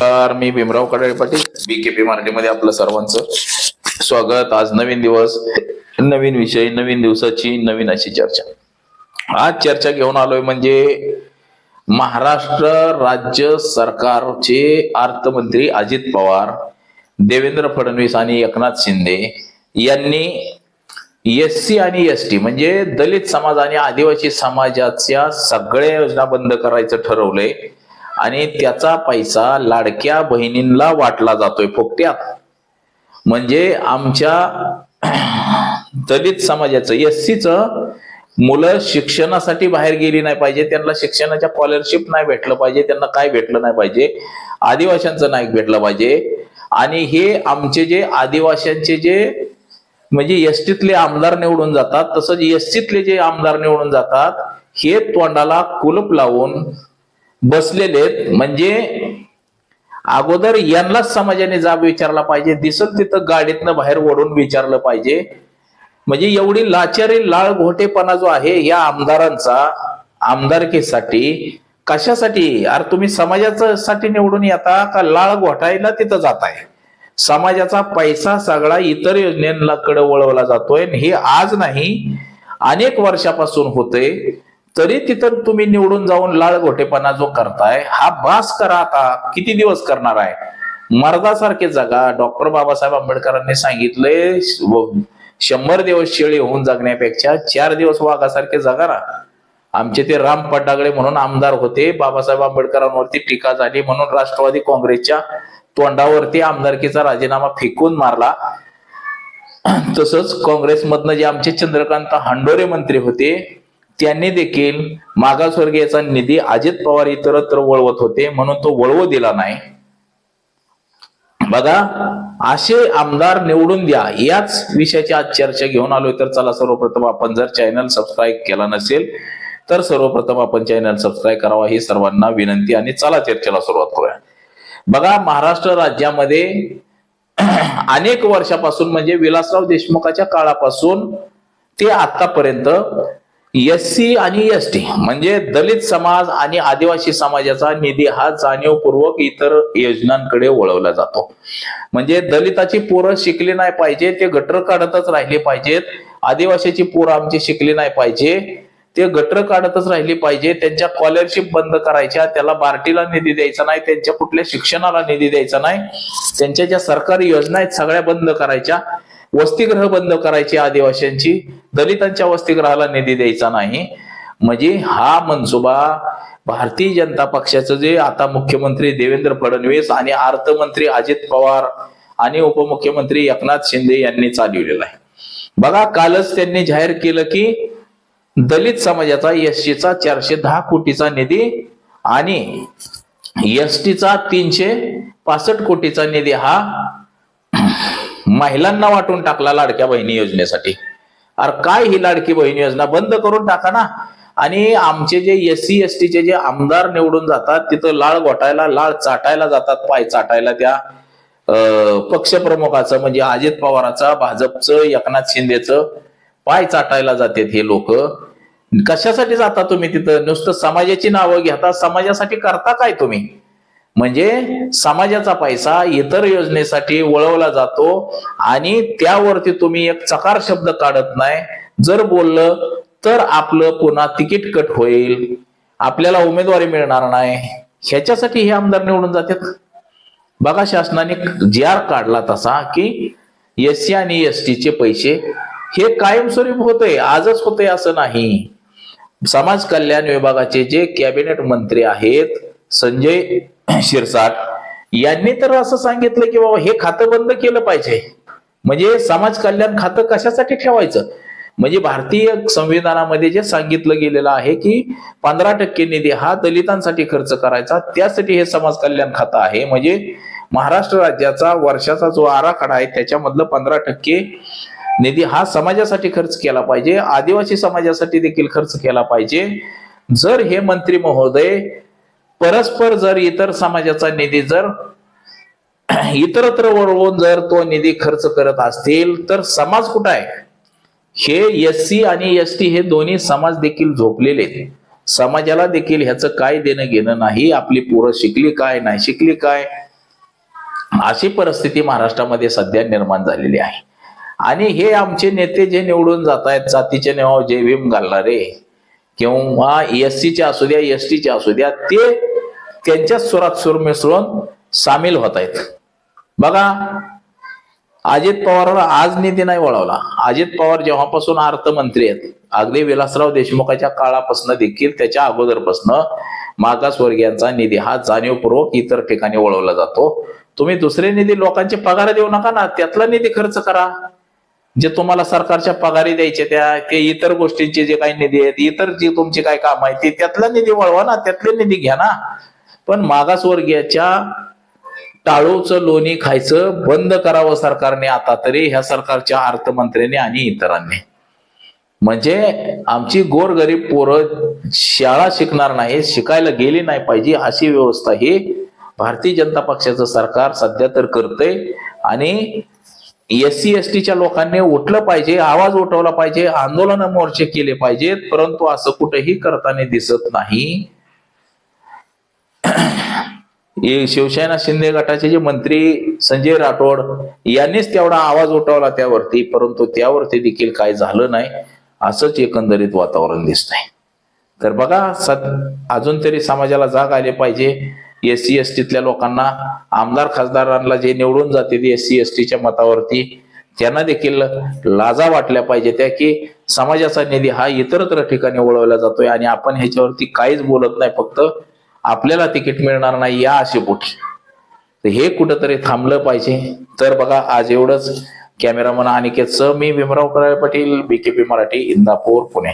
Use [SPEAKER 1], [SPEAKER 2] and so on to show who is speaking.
[SPEAKER 1] तर मी Bhimrao Kadale Patil B K P मराठीमध्ये आपलं सर्वांचं स्वागत. आज नवीन दिवस नवीन विषय नवीन दिवसाची नवीन अशी चर्चा. आज चर्चा घेऊन आलोय म्हणजे महाराष्ट्र राज्य सरकारचे अर्थमंत्री अजित पवार देवेंद्र फडणवीस आणि एकनाथ शिंदे यांनी एस सी आणि एस टी म्हणजे दलित समाज आणि आदिवासी समाजाच्या सगळ्या योजना बंद करायचं ठरवलंय. आणि त्याचा पैसा लाडक्या बहिणींना वाटला जातोय फुकट्यात म्हणजे आमच्या दलित समाजाचं एस सीचं मुलं शिक्षणासाठी बाहेर गेली नाही पाहिजे त्यांना शिक्षणाच्या स्कॉलरशिप नाही भेटलं पाहिजे त्यांना काय भेटलं नाही पाहिजे आदिवाशांचं नाही भेटलं पाहिजे. आणि हे आमचे जे आदिवाशांचे जे म्हणजे एसटीतले आमदार निवडून जातात तसंच एसटीतले जे आमदार निवडून जातात हे तोंडाला कुलप लावून बसलेले आहेत. म्हणजे अगोदर यांनाच समाजाने जाब विचारला पाहिजे. दिसल तिथं गाडीतनं बाहेर ओढून विचारलं पाहिजे. म्हणजे एवढी लाचारी लाळ घोटेपणा जो आहे या आमदारांचा आमदारकीसाठी कशासाठी? अरे तुम्ही समाजाच्या साठी निवडून येता का? लाळ घोटायला तिथं जाताय. समाजाचा पैसा सगळा इतर योजनेकडे वळवला जातोय आणि हे आज नाही अनेक वर्षापासून होते तरी तिथं तुम्ही निवडून जाऊन लाळ घोटेपणा जो करताय हा भास करा आता. किती दिवस करणार आहे? मर्दासारखे जगा. डॉक्टर बाबासाहेब आंबेडकरांनी सांगितले शंभर दिवस शेळी होऊन जगण्यापेक्षा चार दिवस वाघासारखे जगा ना. आमचे ते राम पड्डागळे म्हणून आमदार होते बाबासाहेब आंबेडकरांवरती टीका झाली म्हणून राष्ट्रवादी काँग्रेसच्या तोंडावरती आमदारकीचा राजीनामा फेकून मारला. तसंच काँग्रेसमधनं जे आमचे चंद्रकांत हांडोरे मंत्री होते त्यांनी देखील मागासवर्गीयाचा निधी अजित पवार इतरत्र वळवत होते म्हणून तो वळवू दिला नाही. बघा असे आमदार निवडून द्या याच विषयाची आज चर्चा घेऊन आलोय. तर चला सर्वप्रथम आपण जर चॅनल सबस्क्राईब केला नसेल तर सर्वप्रथम आपण चॅनल सबस्क्राईब करावा ही सर्वांना विनंती आणि चला चर्चेला सुरुवात करूया. बघा महाराष्ट्र राज्यामध्ये अनेक वर्षापासून म्हणजे विलासराव देशमुखाच्या काळापासून ते आतापर्यंत एस सी आणि एस टी म्हणजे दलित समाज आणि आदिवासी समाजाचा निधी हा जाणीवपूर्वक इतर योजनांकडे वळवला जातो. म्हणजे दलिताची पोरं शिकली नाही पाहिजे ते गटर काढतच राहिले पाहिजेत. आदिवासीची पोरं आमची शिकली नाही पाहिजे ते गटर काढतच राहिली पाहिजे. त्यांच्या स्कॉलरशिप बंद करायच्या त्याला बार्टीला निधी द्यायचा नाही त्यांच्या कुठल्या शिक्षणाला निधी द्यायचा नाही. त्यांच्या ज्या सरकारी योजना आहेत सगळ्या बंद करायच्या. वसतिगृह बंद करायची आदिवासींची दलितांच्या वसतिगृहाला निधी द्यायचा नाही. म्हणजे हा मनसुबा भारतीय जनता पक्षाचं जे आता मुख्यमंत्री देवेंद्र फडणवीस आणि अर्थमंत्री अजित पवार आणि उपमुख्यमंत्री एकनाथ शिंदे यांनी चालवलेला आहे. बघा कालच त्यांनी जाहीर केलं की दलित समाजाचा एसटीचा चारशे दहा कोटीचा निधी आणि एसटीचा तीनशे पासष्ट कोटीचा निधी हा महिलांना वाटून टाकला लाडक्या बहिणी योजनेसाठी. अरे काय ही लाडकी बहीण योजना? बंद करून टाका ना. आणि आमचे जे एस सी एस टीचे जे आमदार निवडून जातात तिथं लाळ घोटायला लाळ चाटायला जातात पाय चाटायला त्या पक्षप्रमुखाचं म्हणजे अजित पवाराचा भाजपचं एकनाथ शिंदेचं पाय चाटायला जातात हे लोक. कशासाठी जाता तुम्ही तिथं? नुसतं समाजाची नावं घेता? समाजासाठी करता काय तुम्ही? म्हणजे समाजाचा पैसा इतर योजनेसाठी वळवला जातो आणि त्यावरती तुम्ही एक चकार शब्द काढत नाही. जर बोललं तर आपलं पुन्हा तिकीट कट होईल. आपल्याला उमेदवारी मिळणार नाही. ह्याच्यासाठी हे आमदार निवडून जातात. बघा शासनाने जी आर काढला तसा की एस सी आणि एस चे पैसे हे कायमस्वरूप होतंय आजच होतंय असं नाही. समाज कल्याण विभागाचे जे कॅबिनेट मंत्री आहेत संजय शिरसाट यांनी तर असं सांगितलं की बाबा हे खातं बंद केलं पाहिजे. म्हणजे समाज कल्याण खातं कशासाठी ठेवायचं? म्हणजे भारतीय संविधानामध्ये जे सांगितलं गेलेलं आहे की पंधरा टक्के निधी हा दलितांसाठी खर्च करायचा त्यासाठी हे समाज कल्याण खातं आहे. म्हणजे महाराष्ट्र राज्याचा वर्षाचा जो आराखडा आहे त्याच्यामधलं पंधरा टक्के निधी हा समाजासाठी खर्च केला पाहिजे. आदिवासी समाजासाठी देखील खर्च केला पाहिजे. जर हे मंत्री महोदय परस्पर जर इतर समाजाचा निधी जर इतरत्र वळवून जर तो निधी खर्च करत असतील तर समाज कुठं आहे? हे एस सी आणि एस टी हे दोन्ही समाज देखील झोपलेले समाजाला देखील ह्याचं काय देणं घेणं नाही आपली पोरं शिकली काय नाही शिकली काय? अशी परिस्थिती महाराष्ट्रामध्ये सध्या निर्माण झालेली आहे. आणि हे आमचे नेते जे निवडून जात आहेत जातीचे नाव जे विम घालणारे किंवा एस सीच्या असू द्या एस टीच्या असू द्या ते त्यांच्या सुरात सूर मिसळून सामील होत आहेत. बघा अजित पवारवर आज निधी नाही वळवला. अजित पवार जेव्हापासून अर्थमंत्री आहेत अगदी विलासराव देशमुखाच्या काळापासून देखील त्याच्या अगोदरपासून मागासवर्गीयांचा निधी हा जाणीवपूर्वक इतर ठिकाणी वळवला जातो. तुम्ही दुसरे निधी लोकांचे पगार देऊ नका ना त्यातला निधी खर्च करा. जे तुम्हाला सरकारच्या पगारी द्यायचे त्या ते इतर गोष्टींचे जे काही निधी आहेत इतर जे तुमचे काय काम आहे ते त्यातला निधी वळवा ना त्यातले निधी घ्या ना. पण मागासवर्गीयाच्या टाळूचं लोणी खायचं बंद करावं सरकारने आता तरी ह्या सरकारच्या अर्थमंत्र्यांनी आणि इतरांनी. म्हणजे आमची गोरगरीब पोरं शाळा शिकणार नाही शिकायला गेली नाही पाहिजे अशी व्यवस्था ही भारतीय जनता पक्षाचं सरकार सध्या तर करतंय. आणि एस सी एस टीच्या लोकांनी उठलं पाहिजे आवाज उठवला पाहिजे आंदोलन मोर्चे केले पाहिजेत परंतु असं कुठेही करताना दिसत नाही. शिवसेना शिंदे गटाचे जे मंत्री संजय राठोड यांनीच तेवढा आवाज उठवला त्यावरती परंतु त्यावरती देखील काय झालं नाही असंच एकंदरीत वातावरण दिसतंय. तर बघा सत अजून तरी समाजाला जाग आले पाहिजे. एस सी एस टीतल्या लोकांना आमदार खासदारांना जे निवडून जाते एस सी एस टीच्या मतावरती त्यांना देखील लाजा वाटल्या पाहिजे त्या की समाजाचा निधी हा इतरत्र ठिकाणी वळवला जातोय आणि आपण ह्याच्यावरती काहीच बोलत नाही फक्त आपल्याला तिकीट मिळणार नाही या अशी तर हे कुठंतरी थांबलं पाहिजे. तर बघा आज एवढंच. कॅमेरामन अनिकेत मी भीमराव कराळे पाटील बीकेपी मराठी इंदापूर पुणे.